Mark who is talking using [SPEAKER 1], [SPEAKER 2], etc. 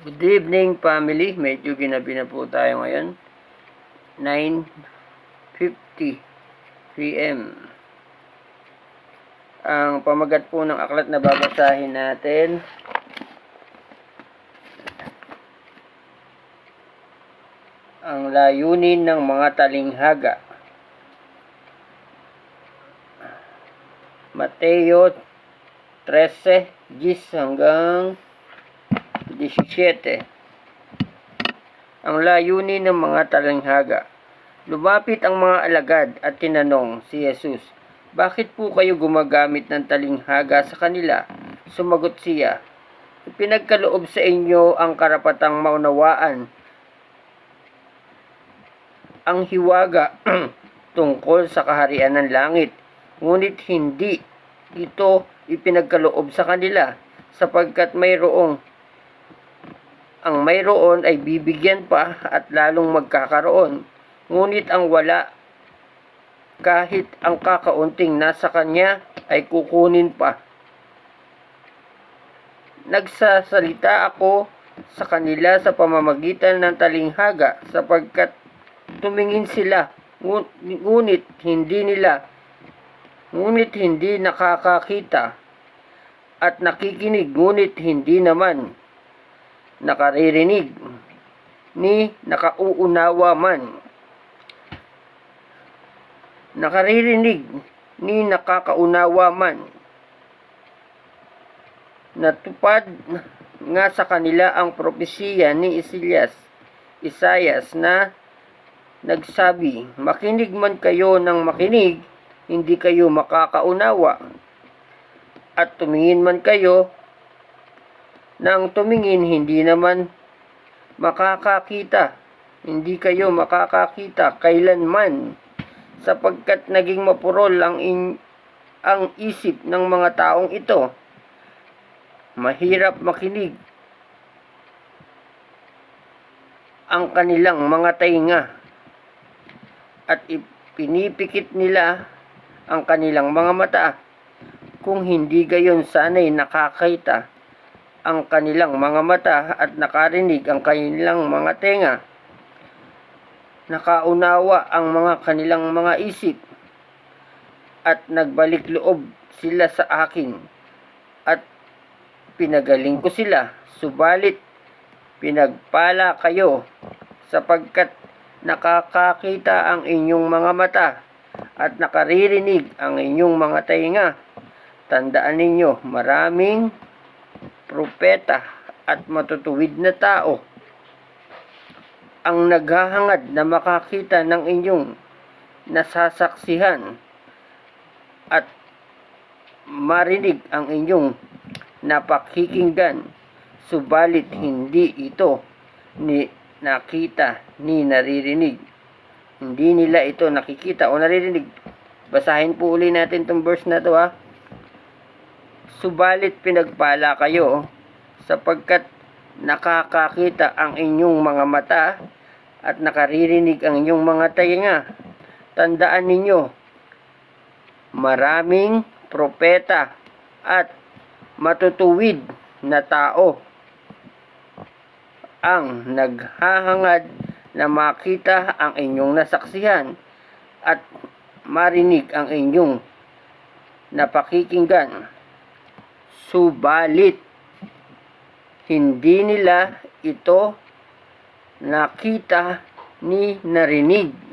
[SPEAKER 1] Good evening family. Medyo ginabi na po tayo ngayon. 9.50 p.m. Ang pamagat po ng aklat na babasahin natin ang layunin ng mga talinghaga. Mateo 13, 10 hanggang 17. Ang layunin ng mga talinghaga. Lumapit ang mga alagad at tinanong si Jesus, Bakit po kayo gumagamit ng talinghaga sa kanila? Sumagot siya, Ipinagkaloob sa inyo ang karapatang maunawaan ang hiwaga tungkol sa kaharian ng langit. Ngunit hindi ito ipinagkaloob sa kanila sapagkat mayroong ang mayroon ay bibigyan pa at lalong magkakaroon. Ngunit ang wala kahit ang kakaunting nasa kanya ay kukunin pa. Nagsasalita ako sa kanila sa pamamagitan ng talinghaga sapagkat tumingin sila ngu- ngunit hindi nila ngunit hindi nakakakita at nakikinig ngunit hindi naman nakaririnig ni nakauunawa man nakaririnig ni nakakaunawa man natupad nga sa kanila ang propesiya ni Isaias Isayas na nagsabi, makinig man kayo ng makinig, hindi kayo makakaunawa. At tumingin man kayo ng tumingin, hindi naman makakakita. Hindi kayo makakakita kailanman sapagkat naging mapurol ang, in, ang isip ng mga taong ito. Mahirap makinig ang kanilang mga tainga at ipinipikit nila ang kanilang mga mata. Kung hindi gayon sana'y nakakita ang kanilang mga mata at nakarinig ang kanilang mga tenga. Nakaunawa ang mga kanilang mga isip at nagbalik loob sila sa akin at pinagaling ko sila. Subalit pinagpala kayo sapagkat nakakakita ang inyong mga mata at nakaririnig ang inyong mga tainga. Tandaan ninyo, maraming propeta at matutuwid na tao ang naghahangad na makakita ng inyong nasasaksihan at marinig ang inyong napakikinggan subalit hindi ito ni nakita ni naririnig. Hindi nila ito nakikita o naririnig. Basahin po uli natin itong verse na to ha. Subalit pinagpala kayo sapagkat nakakakita ang inyong mga mata at nakaririnig ang inyong mga tainga. Tandaan ninyo, maraming propeta at matutuwid na tao ang naghahangad na makita ang inyong nasaksihan at marinig ang inyong napakikinggan. Subalit, hindi nila ito nakita ni narinig